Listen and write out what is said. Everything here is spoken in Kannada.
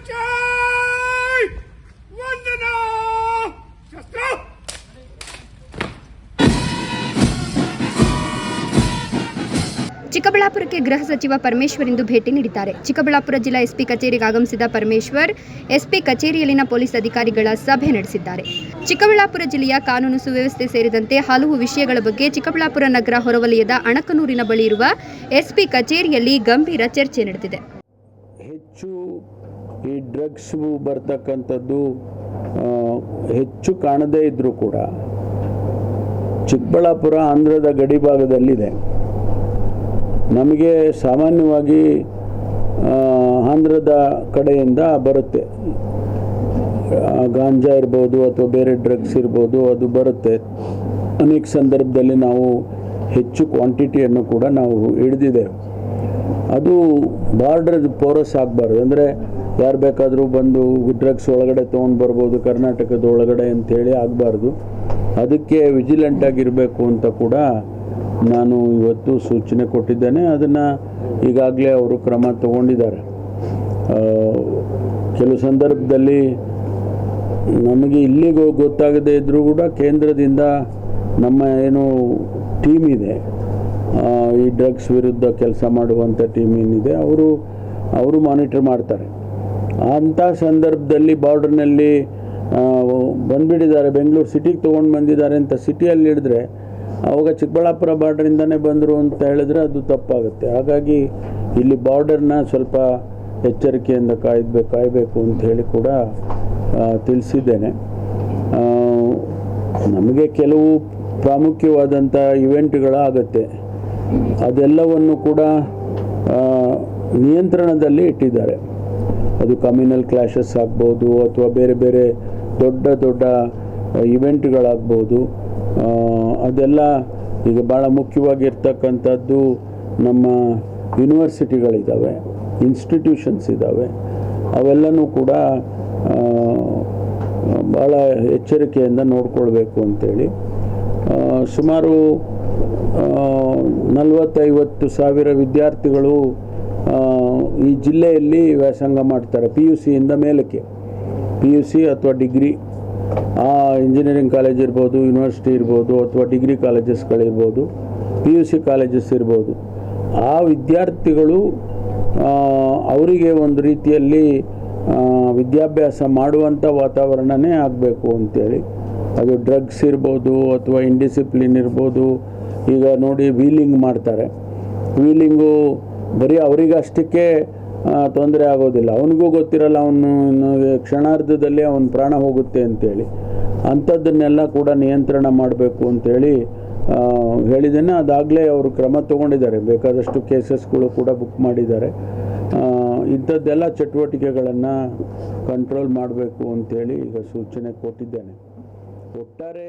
ಸಾಕ್ಷಿ ವಂದನಾ! ಶಸ್ತ್ರ! ಚಿಕ್ಕಬಳ್ಳಾಪುರಕ್ಕೆ ಗೃಹ ಸಚಿವ ಪರಮೇಶ್ವರ್ ಇಂದು ಭೇಟಿ ನೀಡಿದ್ದಾರೆ. ಚಿಕ್ಕಬಳ್ಳಾಪುರ ಜಿಲ್ಲಾ ಎಸ್ಪಿ ಕಚೇರಿಗೆ ಆಗಮಿಸಿದ ಪರಮೇಶ್ವರ್ ಎಸ್ಪಿ ಕಚೇರಿಯಲ್ಲಿನ ಪೊಲೀಸ್ ಅಧಿಕಾರಿಗಳ ಸಭೆ ನಡೆಸಿದ್ದಾರೆ. ಚಿಕ್ಕಬಳ್ಳಾಪುರ ಜಿಲ್ಲೆಯ ಕಾನೂನು ಸುವ್ಯವಸ್ಥೆ ಸೇರಿದಂತೆ ಹಲವು ವಿಷಯಗಳ ಬಗ್ಗೆ ಚಿಕ್ಕಬಳ್ಳಾಪುರ ನಗರ ಹೊರವಲಯದ ಅಣಕನೂರಿನ ಬಳಿ ಇರುವ ಎಸ್ಪಿ ಕಚೇರಿಯಲ್ಲಿ ಗಂಭೀರ ಚರ್ಚೆ ನಡೆದಿದೆ. ಹೆಚ್ಚು ಈ ಡ್ರಗ್ಸ್ ಬರ್ತಕ್ಕಂಥದ್ದು ಹೆಚ್ಚು ಕಾಣದೇ ಇದ್ದರೂ ಕೂಡ ಚಿಕ್ಕಬಳ್ಳಾಪುರ ಆಂಧ್ರದ ಗಡಿ ಭಾಗದಲ್ಲಿದೆ ನಮಗೆ ಸಾಮಾನ್ಯವಾಗಿ ಆಂಧ್ರದ ಕಡೆಯಿಂದ ಬರುತ್ತೆ. ಗಾಂಜಾ ಇರ್ಬೋದು ಅಥವಾ ಬೇರೆ ಡ್ರಗ್ಸ್ ಇರ್ಬೋದು ಅದು ಬರುತ್ತೆ. ಅನೇಕ ಸಂದರ್ಭದಲ್ಲಿ ನಾವು ಹೆಚ್ಚು ಕ್ವಾಂಟಿಟಿಯನ್ನು ಕೂಡ ನಾವು ಹಿಡಿದಿದ್ದೇವೆ. ಅದು ಬಾರ್ಡರ್ ಪೋರಸ್ ಆಗಬಾರ್ದು. ಅಂದರೆ ಯಾರು ಬೇಕಾದರೂ ಬಂದು ಡ್ರಗ್ಸ್ ಒಳಗಡೆ ತೊಗೊಂಡು ಬರ್ಬೋದು, ಕರ್ನಾಟಕದ ಒಳಗಡೆ ಅಂತೇಳಿ ಆಗಬಾರ್ದು. ಅದಕ್ಕೆ ವಿಜಿಲೆಂಟ್ ಆಗಿರಬೇಕು ಅಂತ ಕೂಡ ನಾನು ಇವತ್ತು ಸೂಚನೆ ಕೊಟ್ಟಿದ್ದೇನೆ. ಅದನ್ನು ಈಗಾಗಲೇ ಅವರು ಕ್ರಮ ತಗೊಂಡಿದ್ದಾರೆ. ಕೆಲವು ಸಂದರ್ಭದಲ್ಲಿ ನಮಗೆ ಇಲ್ಲಿಗೂ ಗೊತ್ತಾಗದೇ ಇದ್ದರೂ ಕೂಡ ಕೇಂದ್ರದಿಂದ ನಮ್ಮ ಏನು ಟೀಮ್ ಇದೆ. ಈ ಡ್ರಗ್ಸ್ ವಿರುದ್ಧ ಕೆಲಸ ಮಾಡುವಂಥ ಟೀಮ್ ಏನಿದೆ, ಅವರು ಅವರು ಮಾನಿಟರ್ ಮಾಡ್ತಾರೆ. ಅಂಥ ಸಂದರ್ಭದಲ್ಲಿ ಬಾರ್ಡರ್ನಲ್ಲಿ ಬಂದುಬಿಟ್ಟಿದ್ದಾರೆ, ಬೆಂಗಳೂರು ಸಿಟಿಗೆ ತೊಗೊಂಡು ಬಂದಿದ್ದಾರೆ ಅಂತ ಸಿಟಿಯಲ್ಲಿ ಹಿಡಿದ್ರೆ ಅವಾಗ ಚಿಕ್ಕಬಳ್ಳಾಪುರ ಬಾರ್ಡ್ರಿಂದನೇ ಬಂದರು ಅಂತ ಹೇಳಿದ್ರೆ ಅದು ತಪ್ಪಾಗುತ್ತೆ. ಹಾಗಾಗಿ ಇಲ್ಲಿ ಬಾರ್ಡರ್ನ ಸ್ವಲ್ಪ ಎಚ್ಚರಿಕೆಯಿಂದ ಕಾಯ್ಬೇಕು ಕಾಯಬೇಕು ಅಂತ ಹೇಳಿ ಕೂಡ ತಿಳಿಸಿದ್ದೇನೆ. ನಮಗೆ ಕೆಲವು ಪ್ರಾಮುಖ್ಯವಾದಂಥ ಇವೆಂಟ್ಗಳಾಗತ್ತೆ ಅದೆಲ್ಲವನ್ನು ಕೂಡ ನಿಯಂತ್ರಣದಲ್ಲಿ ಇಟ್ಟಿದ್ದಾರೆ. ಅದು ಕಮ್ಯುನಲ್ ಕ್ಲಾಶಸ್ ಆಗ್ಬೋದು ಅಥವಾ ಬೇರೆ ಬೇರೆ ದೊಡ್ಡ ದೊಡ್ಡ ಇವೆಂಟ್ಗಳಾಗ್ಬೋದು ಅದೆಲ್ಲ ಈಗ ಭಾಳ ಮುಖ್ಯವಾಗಿರ್ತಕ್ಕಂಥದ್ದು ನಮ್ಮ ಯೂನಿವರ್ಸಿಟಿಗಳಿದ್ದಾವೆ ಇನ್ಸ್ಟಿಟ್ಯೂಷನ್ಸ್ ಇದ್ದಾವೆ. ಅವೆಲ್ಲನೂ ಕೂಡ ಭಾಳ ಎಚ್ಚರಿಕೆಯಿಂದ ನೋಡ್ಕೊಳ್ಬೇಕು ಅಂತೇಳಿ. ಆ, ಸುಮಾರು ನಲವತ್ತೈವತ್ತು ಸಾವಿರ ವಿದ್ಯಾರ್ಥಿಗಳು ಈ ಜಿಲ್ಲೆಯಲ್ಲಿ ವ್ಯಾಸಂಗ ಮಾಡ್ತಾರೆ ಪಿ ಯು ಸಿಯಿಂದ ಮೇಲಕ್ಕೆ. ಪಿ ಯು ಸಿ ಅಥವಾ ಡಿಗ್ರಿ, ಆ ಇಂಜಿನಿಯರಿಂಗ್ ಕಾಲೇಜ್ ಇರ್ಬೋದು, ಯೂನಿವರ್ಸಿಟಿ ಇರ್ಬೋದು, ಅಥವಾ ಡಿಗ್ರಿ ಕಾಲೇಜಸ್ಗಳಿರ್ಬೋದು ಪಿ ಯು ಸಿ ಕಾಲೇಜಸ್ ಇರ್ಬೋದು. ಆ ವಿದ್ಯಾರ್ಥಿಗಳು ಅವರಿಗೆ ಒಂದು ರೀತಿಯಲ್ಲಿ ವಿದ್ಯಾಭ್ಯಾಸ ಮಾಡುವಂಥ ವಾತಾವರಣನೇ ಆಗಬೇಕು ಅಂತೇಳಿ. ಅದು ಡ್ರಗ್ಸ್ ಇರ್ಬೋದು ಅಥವಾ ಇಂಡಿಸಿಪ್ಲಿನ್ ಇರ್ಬೋದು ಈಗ ನೋಡಿ ವೀಲಿಂಗ್ ಮಾಡ್ತಾರೆ. ವೀಲಿಂಗು ಬರೀ ಅವರಿಗಷ್ಟಕ್ಕೆ ತೊಂದರೆ ಆಗೋದಿಲ್ಲ. ಅವನಿಗೂ ಗೊತ್ತಿರಲ್ಲ ಅವನು ಕ್ಷಣಾರ್ಧದಲ್ಲಿ ಅವನ ಪ್ರಾಣ ಹೋಗುತ್ತೆ ಅಂತೇಳಿ. ಅಂಥದ್ದನ್ನೆಲ್ಲ ಕೂಡ ನಿಯಂತ್ರಣ ಮಾಡಬೇಕು ಅಂತೇಳಿ ಹೇಳಿದ್ದೇನೆ. ಅದಾಗಲೇ ಅವರು ಕ್ರಮ ತಗೊಂಡಿದ್ದಾರೆ. ಬೇಕಾದಷ್ಟು ಕೇಸಸ್ಗಳು ಕೂಡ ಬುಕ್ ಮಾಡಿದ್ದಾರೆ. ಇಂಥದ್ದೆಲ್ಲ ಚಟುವಟಿಕೆಗಳನ್ನು ಕಂಟ್ರೋಲ್ ಮಾಡಬೇಕು ಅಂತೇಳಿ ಈಗ ಸೂಚನೆ ಕೊಟ್ಟಿದ್ದೇನೆ. ಒಟ್ಟಾರೆ